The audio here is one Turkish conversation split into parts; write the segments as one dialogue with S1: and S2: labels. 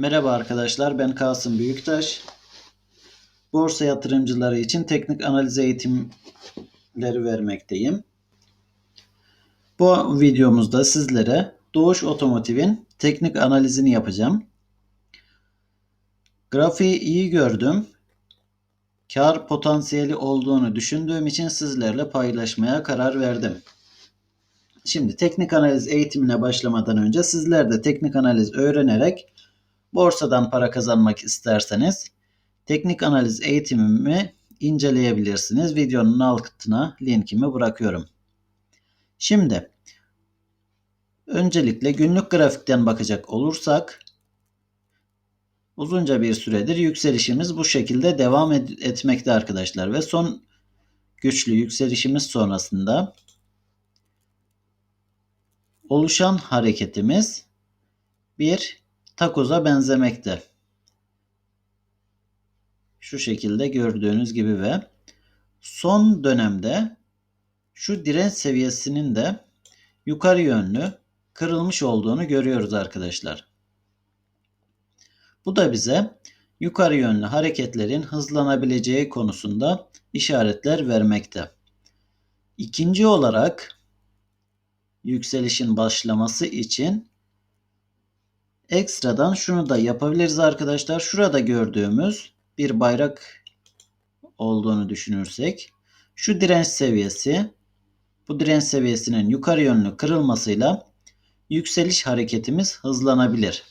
S1: Merhaba arkadaşlar, ben Kasım Büyüktaş. Borsa yatırımcıları için teknik analiz eğitimleri vermekteyim. Bu videomuzda sizlere Doğuş Otomotiv'in teknik analizini yapacağım. Grafiği iyi gördüm. Kar potansiyeli olduğunu düşündüğüm için sizlerle paylaşmaya karar verdim. Şimdi teknik analiz eğitimine başlamadan önce sizler de teknik analiz öğrenerek borsadan para kazanmak isterseniz teknik analiz eğitimimi inceleyebilirsiniz. Videonun altına linkimi bırakıyorum. Şimdi öncelikle günlük grafikten bakacak olursak uzunca bir süredir yükselişimiz bu şekilde devam etmekte arkadaşlar ve son güçlü yükselişimiz sonrasında oluşan hareketimiz bir takoza benzemekte. Şu şekilde gördüğünüz gibi ve son dönemde şu direnç seviyesinin de yukarı yönlü kırılmış olduğunu görüyoruz arkadaşlar. Bu da bize yukarı yönlü hareketlerin hızlanabileceği konusunda işaretler vermekte. İkinci olarak yükselişin başlaması için ekstradan şunu da yapabiliriz arkadaşlar. Şurada gördüğümüz bir bayrak olduğunu düşünürsek şu direnç seviyesi bu direnç seviyesinin yukarı yönlü kırılmasıyla yükseliş hareketimiz hızlanabilir.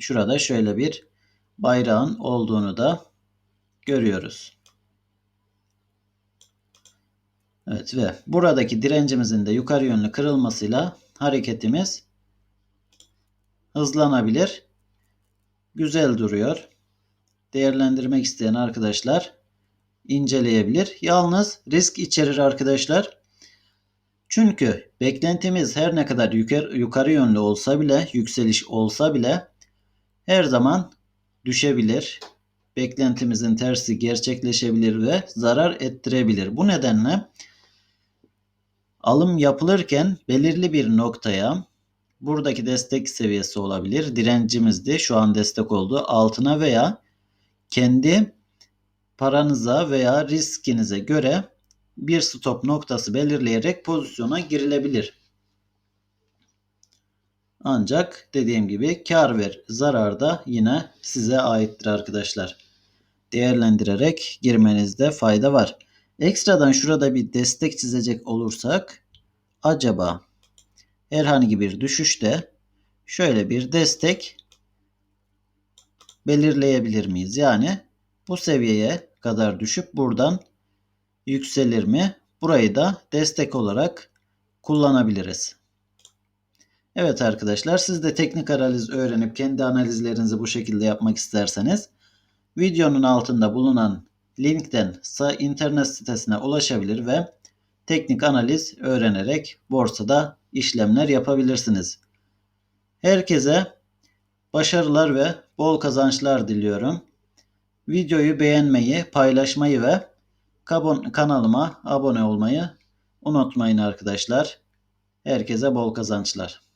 S1: Şurada şöyle bir bayrağın olduğunu da görüyoruz. Evet ve buradaki direncimizin de yukarı yönlü kırılmasıyla hareketimiz hızlanabilir. Güzel duruyor. Değerlendirmek isteyen arkadaşlar inceleyebilir. Yalnız risk içerir arkadaşlar. Çünkü beklentimiz her ne kadar yukarı, yönlü olsa bile, yükseliş olsa bile her zaman düşebilir. Beklentimizin tersi gerçekleşebilir ve zarar ettirebilir. Bu nedenle alım yapılırken belirli bir noktaya buradaki destek seviyesi olabilir. Direncimizdi. Şu an destek oldu. Altına veya kendi paranıza veya riskinize göre bir stop noktası belirleyerek pozisyona girilebilir. Ancak dediğim gibi kar ve zarar da yine size aittir arkadaşlar. Değerlendirerek girmenizde fayda var. Ekstradan şurada bir destek çizecek olursak acaba herhangi bir düşüşte şöyle bir destek belirleyebilir miyiz? Yani bu seviyeye kadar düşüp buradan yükselir mi? Burayı da destek olarak kullanabiliriz. Evet arkadaşlar siz de teknik analiz öğrenip kendi analizlerinizi bu şekilde yapmak isterseniz videonun altında bulunan linkten internet sitesine ulaşabilir ve teknik analiz öğrenerek borsada işlemler yapabilirsiniz. Herkese başarılar ve bol kazançlar diliyorum. Videoyu beğenmeyi, paylaşmayı ve kanalıma abone olmayı unutmayın arkadaşlar. Herkese bol kazançlar.